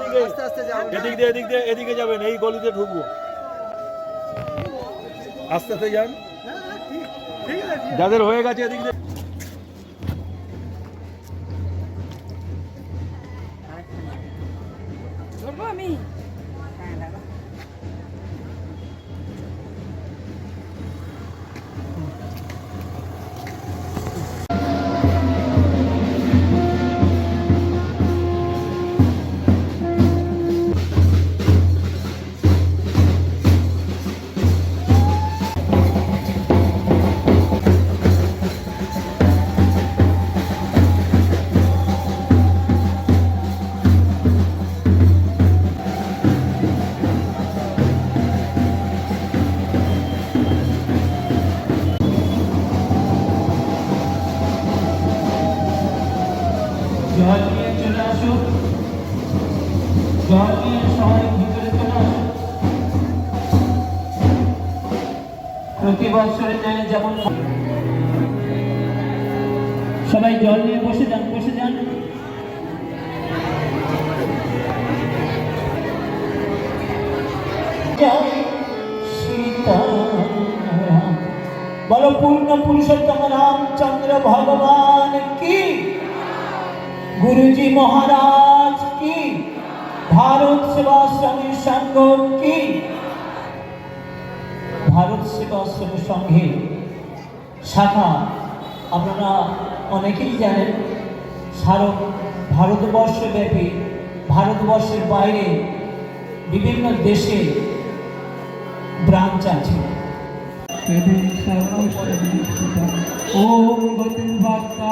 এদিকে। এদিক দিয়ে এদিক দিয়ে এদিকে যাবেন এই গলিতে ঢুকবো। আস্তে আস্তে যান। যাদের হয়ে গেছে এদিক দিয়ে। সবাই জল নিয়ে বসে যান বসে যান। বলো, পূর্ণ পুরুষোত্তম রামচন্দ্র ভগবান কি? গুরুজি মহারাজ কি? ভারত সেবাশ্রমের সংঘ কি ভারত সেবাশ্রম সংঘে শাখা আপনারা অনেকেই জানেন সারা ভারতবর্ষব্যাপী ভারতবর্ষের বাইরে বিভিন্ন দেশে ব্রাঞ্চ আছে ओम गति भक्ता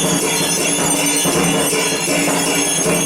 Thank you.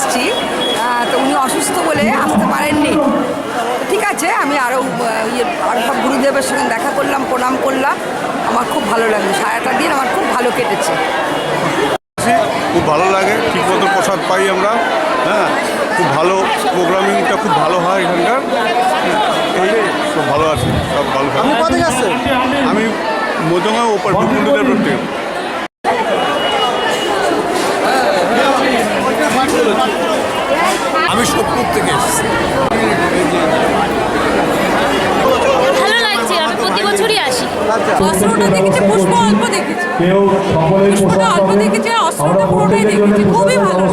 এসেছি তো উনি অসুস্থ বলে আসতে পারেননি। ঠিক আছে আমি আরও ইয়ে আরও সব গুরুদেবের সঙ্গে দেখা করলাম প্রণাম করলাম। আমার খুব ভালো লাগল। সারাটা দিন আমার খুব ভালো কেটেছে। খুব ভালো লাগে ঠিক মতো প্রসাদ পাই আমরা। হ্যাঁ খুব ভালো প্রোগ্রামিংটা খুব ভালো হয় এখানকার। এই সব ভালো আছে সব ভালো আমি মধ্যমা ওপর বিপুলদের প্রত্যেক সোদপুর থেকে এসেছি। ভালো লাগছে আমি প্রতি বছরই আসি। অস্ত্রটা দেখেছি পুষ্প অল্প দেখেছি। কেউ সকলেই পুষ্পটা অল্প দেখেছি অস্ত্রটা পুরোটাই দেখেছি খুবই ভালো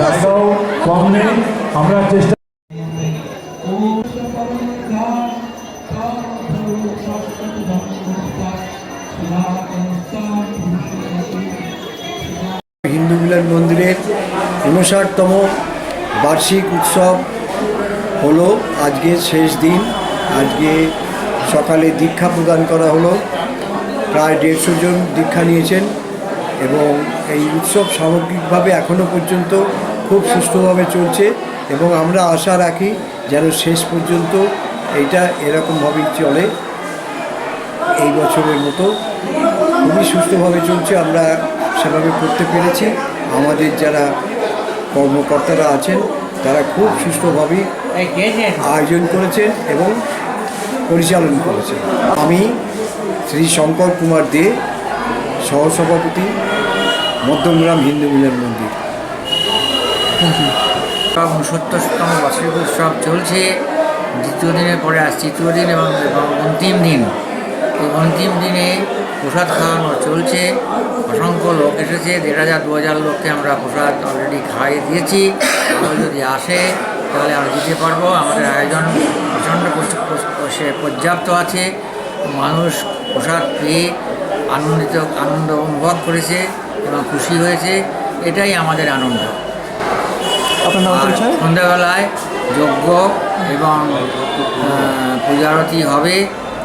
জায়গাও কম নেই আমরা চেষ্টা হিন্দু মিলন মন্দিরের উনষাটতম বার্ষিক উৎসব হলো, আজকে শেষ দিন, আজকে সকালে দীক্ষা প্রদান করা হলো। প্রায় দেড়শো জন দীক্ষা নিয়েছেন এবং এই উৎসব সামগ্রিকভাবে এখনও পর্যন্ত খুব সুষ্ঠুভাবে চলছে এবং আমরা আশা রাখি যেন শেষ পর্যন্ত এইটা এরকমভাবেই চলে। এই বছরের মতো খুবই সুস্থভাবে চলছে, আমরা সেভাবে করতে পেরেছি। আমাদের যারা কর্মকর্তারা আছেন, তারা খুব সুষ্ঠুভাবে আয়োজন করেছেন এবং পরিচালন করেছেন। আমি শ্রী শঙ্কর কুমার দে, সহসভাপতি, মধ্যমগ্রাম হিন্দু মিলন মন্দির। উৎসব উনসত্তরতম বার্ষিক উৎসব চলছে। দ্বিতীয় দিনের পরে আজ তৃতীয় দিন এবং অন্তিম দিন। এই অন্তিম দিনে প্রসাদ খাওয়ানো চলছে। অসংখ্য লোক এসেছে। দেড় হাজার দু হাজার লোককে আমরা প্রসাদ অলরেডি খাইয়ে দিয়েছি। যদি আসে তাহলে আমরা দিতে পারব। আমাদের আয়োজন প্রচণ্ড সে পর্যাপ্ত আছে। মানুষ প্রসাদ পেয়ে আনন্দিত আনন্দ অনুভব করেছে এবং খুশি হয়েছে। এটাই আমাদের আনন্দ। সন্ধ্যাবেলায় যজ্ঞ এবং পূজারতি হবে।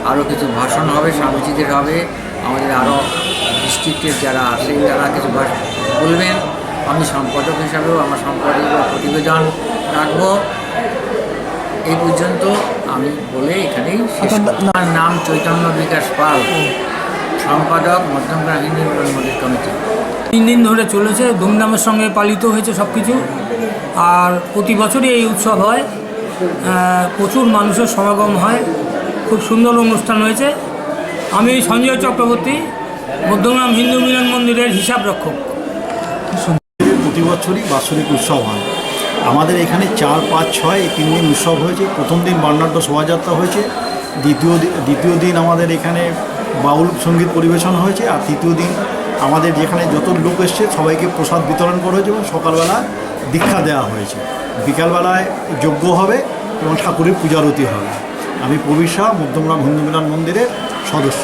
আরও কিছু ভাষণ হবে স্বামীজিদের হবে আমাদের আরও ডিস্ট্রিক্টের যারা আছেন তারা কিছু ভাষ- বলবেন। আমি সম্পাদক হিসাবেও আমার সম্পাদক প্রতিবেদন রাখব। এই পর্যন্ত আমি বলে এখানেই শেষ আমার নাম চৈতন্য বিকাশ পাল সম্পাদক মধ্যমগ্রাম হিন্দু মন্দির কমিটি। তিন দিন ধরে চলেছে ধুমধামের সঙ্গে পালিত হয়েছে সব কিছু আর প্রতি বছরই এই উৎসব হয়। প্রচুর মানুষের সমাগম হয়। খুব সুন্দর অনুষ্ঠান হয়েছে। আমি সঞ্জয় চক্রবর্তী মধ্যগ্রাম হিন্দু মিলন মন্দিরের হিসাব রক্ষক। প্রতি বছরই বাৎসরিক উৎসব হয়। আমাদের এখানে চার, পাঁচ, ছয় তিন দিন উৎসব হয়েছে। প্রথম দিন বর্ণাঢ্য শোভাযাত্রা হয়েছে। দ্বিতীয় দ্বিতীয় দিন আমাদের এখানে বাউল সংগীত পরিবেশন হয়েছে। আর তৃতীয় দিন আমাদের যেখানে যত লোক এসছে, সবাইকে প্রসাদ বিতরণ করা হয়েছে এবং সকালবেলা দীক্ষা দেওয়া হয়েছে। বিকালবেলায় যজ্ঞ হবে এবং ঠাকুরের পূজারতি হবে। আমি প্রবীর শাহ মধ্যমগ্রাম হিন্দু মিলন মন্দিরের সদস্য।